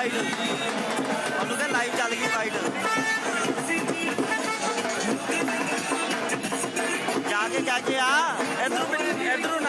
Fight live ਚੱਲ ਗਈ fight ਜਾ ਕੇ ਜਾ ਕੇ ਆ। ਇਧਰੋਂ ਇਧਰੋਂ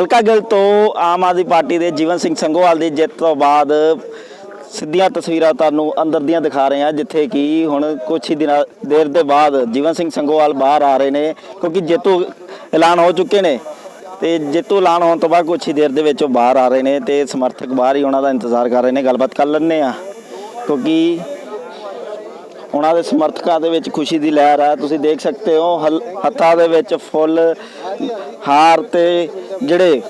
ਹਲਕਾ ਗਿਲ ਤੋਂ ਆਮ ਆਦਮੀ ਪਾਰਟੀ ਦੇ ਜੀਵਨ ਸਿੰਘ ਸੰਘੋਵਾਲ ਦੀ ਜਿੱਤ ਤੋਂ ਬਾਅਦ ਸਿੱਧੀਆਂ ਤਸਵੀਰਾਂ ਤੁਹਾਨੂੰ ਅੰਦਰ ਦੀਆਂ ਦਿਖਾ ਰਹੇ ਹਾਂ, ਜਿੱਥੇ ਕਿ ਹੁਣ ਕੁਝ ਹੀ ਦਿਨਾਂ, ਦੇਰ ਦੇ ਬਾਅਦ ਜੀਵਨ ਸਿੰਘ ਸੰਘੋਵਾਲ ਬਾਹਰ ਆ ਰਹੇ ਨੇ, ਕਿਉਂਕਿ ਜੇਤੂ ਐਲਾਨ ਹੋ ਚੁੱਕੇ ਨੇ ਤੇ ਜੇਤੂ ਐਲਾਨ ਹੋਣ ਤੋਂ ਬਾਅਦ ਕੁਝ ਹੀ ਦੇਰ ਦੇ ਵਿੱਚ ਉਹ ਬਾਹਰ ਆ ਰਹੇ ਨੇ ਤੇ ਸਮਰਥਕ ਬਾਹਰ ਹੀ ਉਹਨਾਂ ਦਾ ਇੰਤਜ਼ਾਰ ਕਰ ਰਹੇ ਨੇ, ਗੱਲਬਾਤ ਕਰ ਲੈਂਦੇ ਆ ਕਿਉਂਕਿ ਉਹਨਾਂ ਦੇ ਸਮਰਥਕਾਂ ਦੇ ਵਿੱਚ ਖੁਸ਼ੀ ਦੀ ਲਹਿਰ ਹੈ ਤੁਸੀਂ ਦੇਖ ਸਕਦੇ ਹੋ ਹੱਥਾਂ ਦੇ ਵਿੱਚ ਫੁੱਲ, ਹਾਰ ਤੇ ਜਿਹੜੇ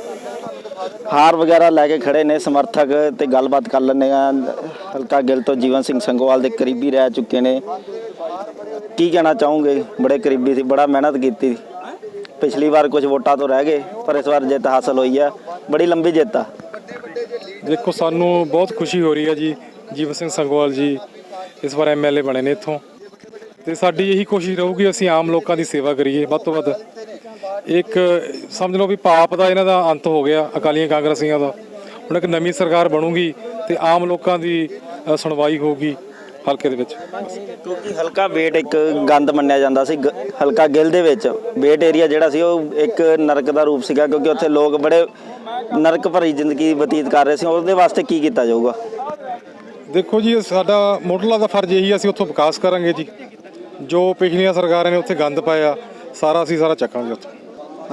ਹਾਰ ਵਗੈਰਾ ਲੈ ਕੇ ਖੜੇ ਨੇ ਸਮਰਥਕ ਤੇ ਗੱਲਬਾਤ ਕਰ ਲੈਂਦੇ ਆ। ਹਲਕਾ ਗਿਲ ਤੋਂ ਜੀਵਨ ਸਿੰਘ ਸੰਗੋਵਾਲ ਦੇ ਕਰੀਬੀ ਰਹਿ ਚੁੱਕੇ ਨੇ। ਕੀ ਕਹਿਣਾ ਚਾਹੋਗੇ? ਬੜੇ ਕਰੀਬੀ ਸੀ, ਬੜਾ ਮਿਹਨਤ ਕੀਤੀ। ਪਿਛਲੀ ਵਾਰ ਕੁਝ ਵੋਟਾਂ ਤੋਂ ਰਹਿ ਗਏ, ਪਰ ਇਸ ਵਾਰ ਜਿੱਤ ਹਾਸਲ ਹੋਈ ਆ। ਬੜੀ ਲੰਬੀ ਜਿੱਤ ਆ। ਦੇਖੋ, ਸਾਨੂੰ ਬਹੁਤ ਖੁਸ਼ੀ ਹੋ ਰਹੀ ਹੈ ਜੀ, ਜੀਵਨ ਸਿੰਘ ਸੰਗੋਵਾਲ ਜੀ। ਇਸ ਵਾਰ ਐਮਐਲਏ ਬਣੇ ਨੇ ਇੱਥੋਂ। ਤੇ ਸਾਡੀ ਇਹੀ ਕੋਸ਼ਿਸ਼ ਰਹੂਗੀ, ਅਸੀਂ ਆਮ ਲੋਕਾਂ ਦੀ ਸੇਵਾ ਕਰੀਏ। ਵੱਧ ਤੋਂ ਵੱਧ ਇੱਕ ਸਮਝ ਲਓ ਵੀ ਪਾਪ ਦਾ ਇਹਨਾਂ ਦਾ ਅੰਤ ਹੋ ਗਿਆ, ਅਕਾਲੀਆਂ ਕਾਂਗਰਸੀਆਂ ਦਾ। ਹੁਣ ਇੱਕ ਨਵੀਂ ਸਰਕਾਰ ਬਣੂਗੀ ਤੇ ਆਮ ਲੋਕਾਂ ਦੀ ਸੁਣਵਾਈ ਹੋਊਗੀ ਹਲਕੇ ਦੇ ਵਿੱਚ। ਕਿਉਂਕਿ ਹਲਕਾ ਵੇਟ ਇੱਕ ਗੰਦ ਮੰਨਿਆ ਜਾਂਦਾ ਸੀ। ਗ- ਹਲਕਾ ਗਿੱਲ ਦੇ ਵਿੱਚ ਵੇਟ ਏਰੀਆ ਜਿਹੜਾ ਸੀ, ਉਹ ਇੱਕ ਨਰਕ ਦਾ ਰੂਪ ਸੀਗਾ, ਕਿਉਂਕਿ ਉੱਥੇ ਲੋਕ ਬੜੇ ਨਰਕ ਭਰੀ ਜ਼ਿੰਦਗੀ ਬਤੀਤ ਕਰ ਰਹੇ ਸੀ। ਉਹਦੇ ਵਾਸਤੇ ਕੀ ਕੀਤਾ ਜਾਊਗਾ? ਦੇਖੋ ਜੀ, ਸਾਡਾ ਮੋਢਲਾ ਦਾ ਫਰਜ਼ ਇਹੀ ਹੈ ਅਸੀਂ ਉੱਥੋਂ ਵਿਕਾਸ ਕਰਾਂਗੇ ਜੀ। ਜੋ ਪਿਛਲੀਆਂ ਸਰਕਾਰਾਂ ਨੇ ਉੱਥੇ ਗੰਦ ਪਾਇਆ, ਸਾਰਾ ਅਸੀਂ ਸਾਰਾ ਚੱਕਾਂਗੇ ਉੱਥੋਂ।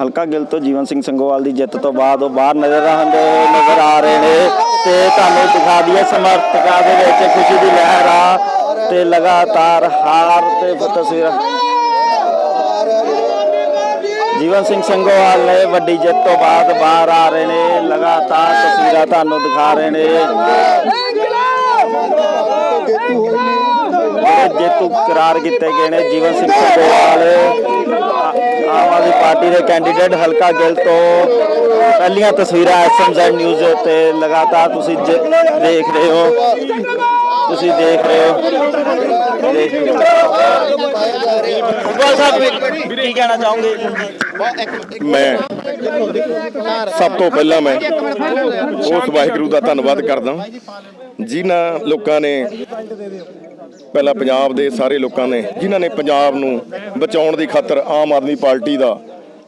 ਹਲਕਾ ਗਿੱਲ ਤੋਂ ਜੀਵਨ ਸਿੰਘ ਸੰਗੋਵਾਲ ਦੀ ਜਿੱਤ ਤੋਂ ਬਾਅਦ ਉਹ ਬਾਹਰ ਨਜ਼ਰ ਆਉਂਦੇ ਨਜ਼ਰ ਆ ਰਹੇ ਨੇ ਤੇ ਤੁਹਾਨੂੰ ਦਿਖਾ ਦਈਏ, ਸਮਰਥਕਾਂ ਦੇ ਵਿੱਚ ਖੁਸ਼ੀ ਦੀ ਲਹਿਰ ਆ ਤੇ ਲਗਾਤਾਰ ਹਾਰ ਤੇ ਤਸਵੀਰਾਂ। ਜੀਵਨ ਸਿੰਘ ਸੰਗੋਵਾਲ ਨੇ ਵੱਡੀ ਜਿੱਤ ਤੋਂ ਬਾਅਦ ਬਾਹਰ ਆ ਰਹੇ ਨੇ, ਲਗਾਤਾਰ ਤਸਵੀਰਾਂ ਤੁਹਾਨੂੰ ਦਿਖਾ ਰਹੇ ਨੇ। ਜੇਤੂ ਕਰਾਰ ਕੀਤੇ ਗਏ ਨੇ ਜੀਵਨ ਸਿੰਘ ਸੰਗੋਵਾਲ ਆਮ ਆਦਮੀ ਪਾਰਟੀ ਦੇ ਕੈਂਡੀਡੇਟ ਹਲਕਾ ਗਿੱਲ ਤੋਂ ਪਹਿਲੀਆਂ ਤਸਵੀਰਾਂ ਐਸਐਮਜ਼ੈਡ ਨਿਊਜ਼ ਤੇ ਲਗਾਤਾਰ ਤੁਸੀਂ ਦੇਖ ਰਹੇ ਹੋ। ਤੁਸੀਂ ਦੇਖ ਰਹੇ ਹੋ। ਦੇਖ ਸਾਹਿਬ ਕੀ ਕਹਿਣਾ ਚਾਹੋਗੇ? ਮੈਂ ਸਭ ਤੋਂ ਪਹਿਲਾਂ ਮੈਂ ਉਸ ਵਾਹਿਗੁਰੂ ਦਾ ਧੰਨਵਾਦ ਕਰਦਾ। ਜਿਨ੍ਹਾਂ ਲੋਕਾਂ ਨੇ ਪਹਿਲਾਂ ਪੰਜਾਬ ਦੇ ਸਾਰੇ ਲੋਕਾਂ ਨੇ ਜਿਨ੍ਹਾਂ ਨੇ ਪੰਜਾਬ ਨੂੰ ਬਚਾਉਣ ਦੀ ਖਾਤਰ ਆਮ ਆਦਮੀ ਪਾਰਟੀ ਦਾ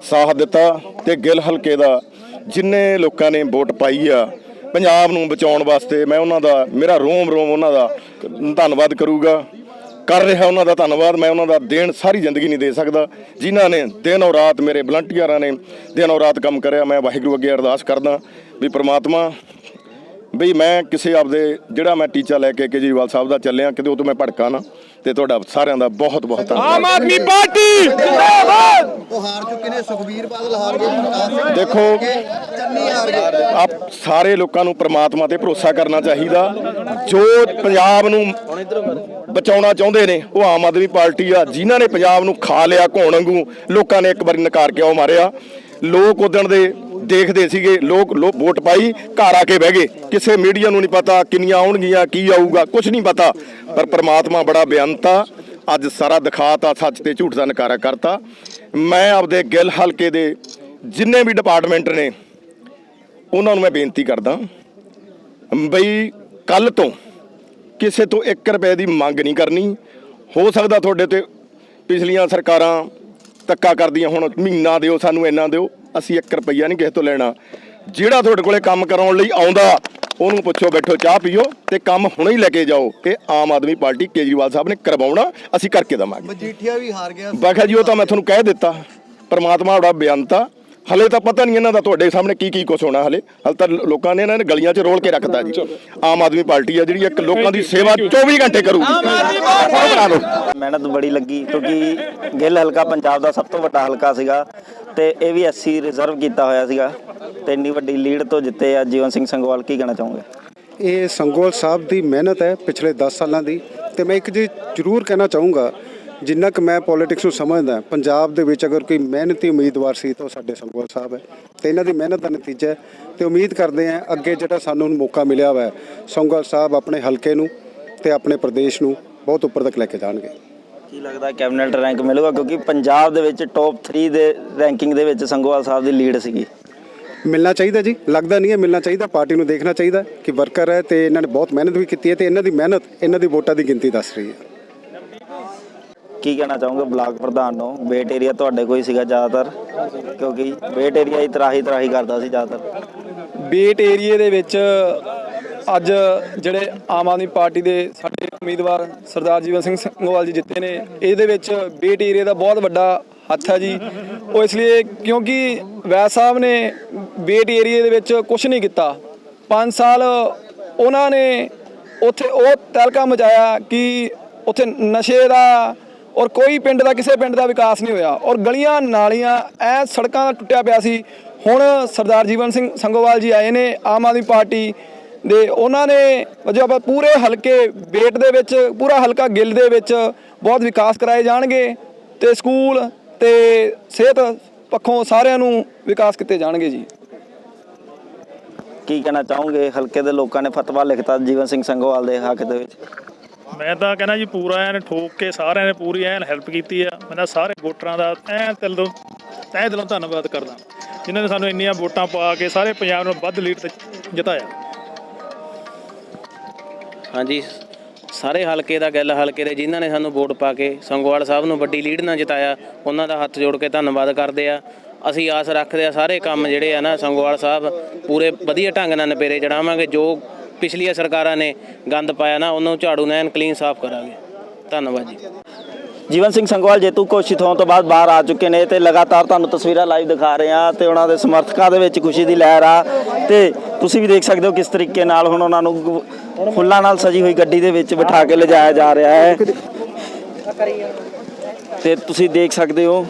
ਸਾਥ ਦਿੱਤਾ ਤੇ ਗਿੱਲ ਹਲਕੇ ਦਾ ਜਿੰਨੇ ਲੋਕਾਂ ਨੇ ਵੋਟ ਪਾਈ ਆ ਪੰਜਾਬ ਨੂੰ ਬਚਾਉਣ ਵਾਸਤੇ ਮੈਂ ਉਹਨਾਂ ਦਾ ਮੇਰਾ ਰੋਮ ਰੋਮ ਉਹਨਾਂ ਦਾ ਧੰਨਵਾਦ ਕਰੂਗਾ। ਕਰ ਰਿਹਾ ਉਹਨਾਂ ਦਾ ਧੰਨਵਾਦ, ਮੈਂ ਉਹਨਾਂ ਦਾ ਦੇਣ ਸਾਰੀ ਜ਼ਿੰਦਗੀ ਨਹੀਂ ਦੇ ਸਕਦਾ। ਜਿਨ੍ਹਾਂ ਨੇ ਦਿਨ ਔਰ ਰਾਤ ਮੇਰੇ ਵਲੰਟੀਅਰਾਂ ਨੇ ਦਿਨ ਔਰ ਰਾਤ ਕੰਮ ਕਰਿਆ, ਮੈਂ ਵਾਹਿਗੁਰੂ ਅੱਗੇ ਅਰਦਾਸ ਕਰਦਾ ਵੀ ਪ੍ਰਮਾਤਮਾ ਵੀ ਮੈਂ ਕਿਸੇ ਆਪਦੇ, ਜਿਹੜਾ ਮੈਂ ਟੀਚਾ ਲੈ ਕੇ ਕੇਜਰੀਵਾਲ ਸਾਹਿਬ ਦਾ ਚੱਲਿਆ, ਕਿਤੇ ਉਹ ਤੋਂ ਮੈਂ ਭੜਕਾ ਨਾ। ਤੇ ਤੁਹਾਡਾ ਸਾਰਿਆਂ ਦਾ ਬਹੁਤ ਬਹੁਤ ਧੰਨਵਾਦ। ਆਮ ਆਦਮੀ ਪਾਰਟੀ ਉਹ ਹਾਰ ਚੁੱਕੇ ਨੇ ਸੁਖਬੀਰ ਬਾਦਲ ਹਾਰ ਗਏ ਪ੍ਰਕਾਸ਼ ਸਿੰਘ ਦੇਖੋ ਚੰਨੀ ਹਾਰ ਗਏ। ਆਪ ਸਾਰੇ ਲੋਕਾਂ ਨੂੰ ਪ੍ਰਮਾਤਮਾ ਤੇ ਭਰੋਸਾ ਕਰਨਾ ਚਾਹੀਦਾ। ਜੋ ਪੰਜਾਬ ਨੂੰ ਬਚਾਉਣਾ ਚਾਹੁੰਦੇ ਨੇ ਉਹ ਆਮ ਆਦਮੀ ਪਾਰਟੀ ਆ। ਜਿਨ੍ਹਾਂ ਨੇ ਪੰਜਾਬ ਨੂੰ ਖਾ ਲਿਆ ਘੋਣ ਵਾਂਗੂ ਲੋਕਾਂ ਨੇ ਇੱਕ ਵਾਰੀ ਨਕਾਰ ਕੇ ਉਹ ਮਾਰਿਆ? ਲੋਕ ਉਦਣ ਦੇ ਦੇਖਦੇ ਸੀਗੇ, ਲੋਕ ਲੋ ਵੋਟ ਪਾਈ, ਘਰ ਆ ਕੇ ਬਹਿ ਗਏ। ਕਿਸੇ ਮੀਡੀਆ ਨੂੰ ਨਹੀਂ ਪਤਾ ਕਿੰਨੀਆਂ ਆਉਣਗੀਆਂ, ਕੀ ਆਊਗਾ ਕੁਝ ਨਹੀਂ ਪਤਾ। ਪਰ ਪ੍ਰਮਾਤਮਾ ਬੜਾ ਬੇਅੰਤਾ ਅੱਜ ਸਾਰਾ ਦਿਖਾਤਾ, ਸੱਚ ਤੇ ਝੂਠ ਦਾ ਨਕਾਰਾ ਕਰਤਾ। ਮੈਂ ਆਪਦੇ ਗਿੱਲ ਹਲਕੇ ਦੇ ਜਿੰਨੇ ਵੀ ਡਿਪਾਰਟਮੈਂਟ ਨੇ, ਉਹਨਾਂ ਨੂੰ ਮੈਂ ਬੇਨਤੀ ਕਰਦਾ ਬਈ ਕੱਲ ਤੋਂ ਕਿਸੇ ਤੋਂ 1 ਰੁਪਏ ਦੀ ਮੰਗ ਨਹੀਂ ਕਰਨੀ। ਹੋ ਸਕਦਾ ਤੁਹਾਡੇ ਤੇ ਪਿਛਲੀਆਂ ਸਰਕਾਰਾਂ ਧੱਕਾ ਕਰਦੀਆਂ ਹੁਣ ਮਹੀਨਾ ਦਿਓ ਸਾਨੂੰ ਇੰਨਾ ਦਿਓ ਅਸੀਂ 1 ਰੁਪਈਆ ਨਹੀਂ ਕਿਸੇ ਤੋਂ ਲੈਣਾ। ਜਿਹੜਾ ਤੁਹਾਡੇ ਕੋਲੇ ਕੰਮ ਕਰਾਉਣ ਲਈ ਆਉਂਦਾ ਉਹਨੂੰ ਪੁੱਛੋ ਬੈਠੋ ਚਾਹ ਪੀਓ ਤੇ ਕੰਮ ਹੁਣੇ ਹੀ ਲੈ ਕੇ ਜਾਓ। ਇਹ ਆਮ ਆਦਮੀ ਪਾਰਟੀ ਕੇਜਰੀਵਾਲ ਸਾਹਿਬ ਨੇ ਕਰਵਾਉਣਾ ਅਸੀਂ ਕਰਕੇ ਦਵਾਂਗੇ। ਮਜੀਠੀਆ ਵੀ ਹਾਰ ਗਿਆ ਬਾਖਾ ਜੀ ਉਹ ਤਾਂ ਮੈਂ ਤੁਹਾਨੂੰ ਕਹਿ ਦਿੱਤਾ। ਪਰਮਾਤਮਾ ਦਾ ਬਿਆਨਤਾ ਹਲੇ ਤਾਂ ਪਤਾ ਨਹੀਂ ਇਹਨਾਂ ਦਾ ਤੁਹਾਡੇ ਸਾਹਮਣੇ ਕੀ ਕੀ ਕੁਝ ਹੋਣਾ ਹਲੇ। ਹਲ ਤਾਂ ਲੋਕਾਂ ਨੇ ਇਹਨਾਂ ਨੇ ਗਲੀਆਂ 'ਚ ਰੋਲ ਕੇ ਰੱਖਤਾ ਜੀ। ਆਮ ਆਦਮੀ ਪਾਰਟੀ ਆ ਜਿਹੜੀ ਇੱਕ ਲੋਕਾਂ ਦੀ ਸੇਵਾ 24 ਘੰਟੇ ਕਰੂਗੀ। ਮਿਹਨਤ ਬੜੀ ਲੱਗੀ ਕਿਉਂਕਿ ਗਿੱਲ ਹਲਕਾ ਪੰਜਾਬ ਦਾ ਸਭ ਤੋਂ ਵੱਡਾ ਹਲਕਾ ਸੀਗਾ ਤੇ ਇਹ ਵੀ ਐਸਸੀ ਰਿਜ਼ਰਵ ਕੀਤਾ ਹੋਇਆ ਸੀਗਾ ਤੇ ਇੰਨੀ ਵੱਡੀ ਲੀਡ ਤੋਂ ਜਿੱਤੇ ਆ ਜੀਵਨ ਸਿੰਘ ਸੰਗਵਾਲ ਕੀ ਕਹਿਣਾ ਚਾਹੋਗੇ? ਇਹ ਸੰਗੋਲ ਸਾਹਿਬ ਦੀ ਮਿਹਨਤ ਹੈ ਪਿਛਲੇ 10 ਸਾਲਾਂ ਦੀ ਤੇ ਮੈਂ ਇੱਕ ਚੀਜ਼ ਜ਼ਰੂਰ ਕਹਿਣਾ ਚਾਹੂੰਗਾ ਜਿੰਨਾ ਕਿ ਮੈਂ ਪੋਲਿਟਿਕਸ ਨੂੰ ਸਮਝਦਾ ਪੰਜਾਬ ਦੇ ਵਿੱਚ ਅਗਰ ਕੋਈ ਮਿਹਨਤੀ ਉਮੀਦਵਾਰ ਸੀ ਤਾਂ ਉਹ ਸਾਡੇ ਸੰਗੋਲ ਸਾਹਿਬ ਹੈ ਤੇ ਇਹਨਾਂ ਦੀ ਮਿਹਨਤ ਦਾ ਨਤੀਜਾ ਹੈ ਤੇ ਉਮੀਦ ਕਰਦੇ ਹਾਂ ਅੱਗੇ ਜਿਹੜਾ ਸਾਨੂੰ ਮੌਕਾ ਮਿਲਿਆ ਹੋਇਆ ਹੈ ਸੰਗੋਲ ਸਾਹਿਬ ਆਪਣੇ ਹਲਕੇ ਨੂੰ ਤੇ ਆਪਣੇ ਪ੍ਰਦੇਸ਼ ਨੂੰ ਬਹੁਤ ਉੱਪਰ ਤੱਕ ਲੈ ਕੇ ਜਾਣਗੇ। ਕੀ ਲੱਗਦਾ ਕੈਬਨਿਟ ਰੈਂਕ ਮਿਲੂਗਾ? ਕਿਉਂਕਿ ਪੰਜਾਬ ਦੇ ਵਿੱਚ ਟੌਪ 3 ਦੇ ਰੈਂਕਿੰਗ ਦੇ ਵਿੱਚ ਸੰਗੋਵਾਲ ਸਾਹਿਬ ਦੀ ਲੀਡ ਸੀਗੀ। ਮਿਲਣਾ ਚਾਹੀਦਾ ਜੀ ਲੱਗਦਾ ਨਹੀਂ ਹੈ ਮਿਲਣਾ ਚਾਹੀਦਾ ਪਾਰਟੀ ਨੂੰ ਦੇਖਣਾ ਚਾਹੀਦਾ ਕਿ ਵਰਕਰ ਹੈ ਤੇ ਇਹਨਾਂ ਨੇ ਬਹੁਤ ਮਿਹਨਤ ਵੀ ਕੀਤੀ ਹੈ ਤੇ ਇਹਨਾਂ ਦੀ ਮਿਹਨਤ ਇਹਨਾਂ ਦੀ ਵੋਟਾਂ ਦੀ ਗਿਣਤੀ ਦੱਸ ਰਹੀ ਹੈ। ਕੀ ਕਹਿਣਾ ਚਾਹੋਗੇ ਬਲਾਕ ਪ੍ਰਧਾਨ ਨੂੰ? ਵੇਟ ਏਰੀਆ ਤੁਹਾਡੇ ਕੋਈ ਸੀਗਾ ਜ਼ਿਆਦਾਤਰ, ਕਿਉਂਕਿ ਵੇਟ ਏਰੀਆ ਹੀ ਤਰਾਹੀ ਤਰਾਹੀ ਕਰਦਾ ਸੀ ਜ਼ਿਆਦਾਤਰ। ਬੇਟ ਏਰੀਏ ਦੇ ਵਿੱਚ ਅੱਜ ਜਿਹੜੇ ਆਮ ਆਦਮੀ ਪਾਰਟੀ ਦੇ ਸਾਡੇ ਉਮੀਦਵਾਰ ਸਰਦਾਰ ਜੀਵਨ ਸਿੰਘ ਸੰਗੋਵਾਲ ਜੀ ਜਿੱਤੇ ਨੇ, ਇਹਦੇ ਵਿੱਚ ਬੇਟ ਏਰੀਏ ਦਾ ਬਹੁਤ ਵੱਡਾ ਹੱਥ ਹੈ ਜੀ। ਉਹ ਇਸ ਲਈ ਕਿਉਂਕਿ ਵੈਸ ਸਾਹਿਬ ਨੇ ਬੇਟ ਏਰੀਏ ਦੇ ਵਿੱਚ ਕੁਝ ਨਹੀਂ ਕੀਤਾ। 5 ਸਾਲ ਉਹਨਾਂ ਨੇ ਉੱਥੇ ਉਹ ਤਹਿਲਕਾ ਮਚਾਇਆ ਕਿ ਉੱਥੇ ਨਸ਼ੇ ਦਾ ਔਰ ਕੋਈ ਪਿੰਡ ਦਾ ਕਿਸੇ ਪਿੰਡ ਦਾ ਵਿਕਾਸ ਨਹੀਂ ਹੋਇਆ। ਔਰ ਗਲੀਆਂ ਨਾਲੀਆਂ ਐ ਸੜਕਾਂ ਦਾ ਟੁੱਟਿਆ ਪਿਆ ਸੀ। ਹੁਣ ਸਰਦਾਰ ਜੀਵਨ ਸਿੰਘ ਸੰਗੋਵਾਲ ਜੀ ਆਏ ਨੇ ਆਮ ਆਦਮੀ ਪਾਰਟੀ ਦੇ। ਉਹਨਾਂ ਨੇ ਵਜੋਂ ਆਪਾਂ ਪੂਰੇ ਹਲਕੇ ਬੇਟ ਦੇ ਵਿੱਚ, ਪੂਰਾ ਹਲਕਾ ਗਿੱਲ ਦੇ ਵਿੱਚ ਬਹੁਤ ਵਿਕਾਸ ਕਰਾਏ ਜਾਣਗੇ ਤੇ ਸਕੂਲ ਤੇ ਸਿਹਤ ਪੱਖੋਂ ਸਾਰਿਆਂ ਨੂੰ ਵਿਕਾਸ ਕੀਤੇ ਜਾਣਗੇ ਜੀ। ਕੀ ਕਹਿਣਾ ਚਾਹੋਗੇ? ਹਲਕੇ ਦੇ ਲੋਕਾਂ ਨੇ ਫਤਵਾ ਲਿਖਤਾ ਜੀਵਨ ਸਿੰਘ ਸੰਗੋਵਾਲ ਦੇ ਹੱਕ ਦੇ ਵਿੱਚ। ਮੈਂ ਤਾਂ ਕਹਿੰਦਾ ਜੀ ਪੂਰਾ ਐਨ ਠੋਕ ਕੇ ਸਾਰਿਆਂ ਨੇ ਪੂਰੀ ਐਨ ਹੈਲਪ ਕੀਤੀ ਆ। ਮੈਂ ਤਾਂ ਸਾਰੇ ਵੋਟਰਾਂ ਦਾ ਐਨ ਦਿਲੋਂ ਤਹਿ ਦਿਲੋਂ ਧੰਨਵਾਦ ਕਰਦਾ। ਜਿਨ੍ਹਾਂ ਨੇ ਸਾਨੂੰ ਇੰਨੀਆਂ ਵੋਟਾਂ ਪਾ ਕੇ ਸਾਰੇ ਪੰਜਾਬ ਨੂੰ ਵੱਧ ਲੀਡ ਤੇ ਜਿਤਾਇਆ। ਹਾਂਜੀ। ਸਾਰੇ ਹਲਕੇ ਦਾ ਗੱਲ ਹਲਕੇ ਦੇ ਜਿਨ੍ਹਾਂ ਨੇ ਸਾਨੂੰ ਵੋਟ ਪਾ ਕੇ ਸੰਗੋਵਾਲ ਸਾਹਿਬ ਨੂੰ ਵੱਡੀ ਲੀਡ ਨਾਲ ਜਿਤਾਇਆ, ਉਹਨਾਂ ਦਾ ਹੱਥ ਜੋੜ ਕੇ ਧੰਨਵਾਦ ਕਰਦੇ ਆ। ਅਸੀਂ ਆਸ ਰੱਖਦੇ ਆ ਸਾਰੇ ਕੰਮ ਜਿਹੜੇ ਆ ਨਾ ਸੰਗੋਵਾਲ ਸਾਹਿਬ ਪੂਰੇ ਵਧੀਆ ਢੰਗ ਨਾਲ ਨਿਪੇਰੇ ਚੜਾਵਾਂਗੇ, ਜੋ ਪਿਛਲੀਆਂ ਸਰਕਾਰਾਂ ਨੇ ਗੰਦ ਪਾਇਆ ਨਾ, ਉਹਨੂੰ ਝਾੜੂ ਨਾਲ ਐਨ ਕਲੀਨ ਸਾਫ਼ ਕਰਾਂਗੇ। ਧੰਨਵਾਦ ਜੀ। ਜੀਵਨ ਸਿੰਘ ਸੰਗਵਾਲ, ਜੇਤੂ ਘੋਸ਼ਿਤ ਹੋਣ ਤੋਂ ਬਾਅਦ ਬਾਹਰ ਆ ਚੁੱਕੇ ਨੇ ਤੇ ਲਗਾਤਾਰ ਤੁਹਾਨੂੰ ਤਸਵੀਰਾਂ ਲਾਈਵ ਦਿਖਾ ਰਹੇ ਆ ਤੇ ਉਹਨਾਂ ਦੇ ਸਮਰਥਕਾਂ ਦੇ ਵਿੱਚ ਖੁਸ਼ੀ ਦੀ ਲਹਿਰ ਆ ਤੇ ਤੁਸੀਂ ਵੀ ਦੇਖ ਸਕਦੇ ਹੋ ਕਿਸ ਤਰੀਕੇ ਨਾਲ ਹੁਣ ਉਹਨਾਂ ਨੂੰ ਫੁੱਲਾਂ ਨਾਲ ਸਜੀ ਹੋਈ ਗੱਡੀ ਦੇ ਵਿੱਚ ਬਿਠਾ ਕੇ ਲਿਜਾਇਆ ਜਾ ਰਿਹਾ ਹੈ। ਤੇ ਤੁਸੀਂ ਦੇਖ ਸਕਦੇ ਹੋ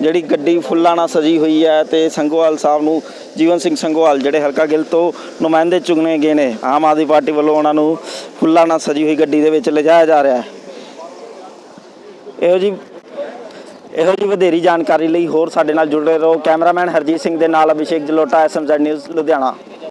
ਜਿਹੜੀ ਗੱਡੀ ਫੁੱਲਾਂ ਨਾਲ ਸਜੀ ਹੋਈ ਹੈ ਤੇ ਸੰਗੋਵਾਲ ਸਾਹਿਬ ਨੂੰ ਜੀਵਨ ਸਿੰਘ ਸੰਗੋਵਾਲ ਜਿਹੜੇ ਹਲਕਾ ਗਿੱਲ ਤੋਂ ਨੁਮਾਇੰਦੇ ਚੁਣੇ ਗਏ ਨੇ, ਆਮ ਆਦਮੀ ਪਾਰਟੀ ਵੱਲੋਂ ਉਹਨਾਂ ਨੂੰ ਫੁੱਲਾਂ ਨਾਲ ਸਜੀ ਹੋਈ ਗੱਡੀ ਦੇ ਵਿੱਚ ਲਿਜਾਇਆ ਜਾ ਰਿਹਾ ਹੈ। ਇਹੋ ਜੀ ਇਹੋ ਜੀ ਵਧੇਰੀ ਜਾਣਕਾਰੀ ਲਈ ਹੋਰ ਸਾਡੇ ਨਾਲ ਜੁੜੇ ਰਹੋ ਕੈਮਰਾਮੈਨ ਹਰਜੀਤ ਸਿੰਘ ਦੇ ਨਾਲ ਅਭਿਸ਼ੇਕ ਜਲੋਟਾ, ਐਸਐਮਜ਼ੈਡ ਨਿਊਜ਼, ਲੁਧਿਆਣਾ।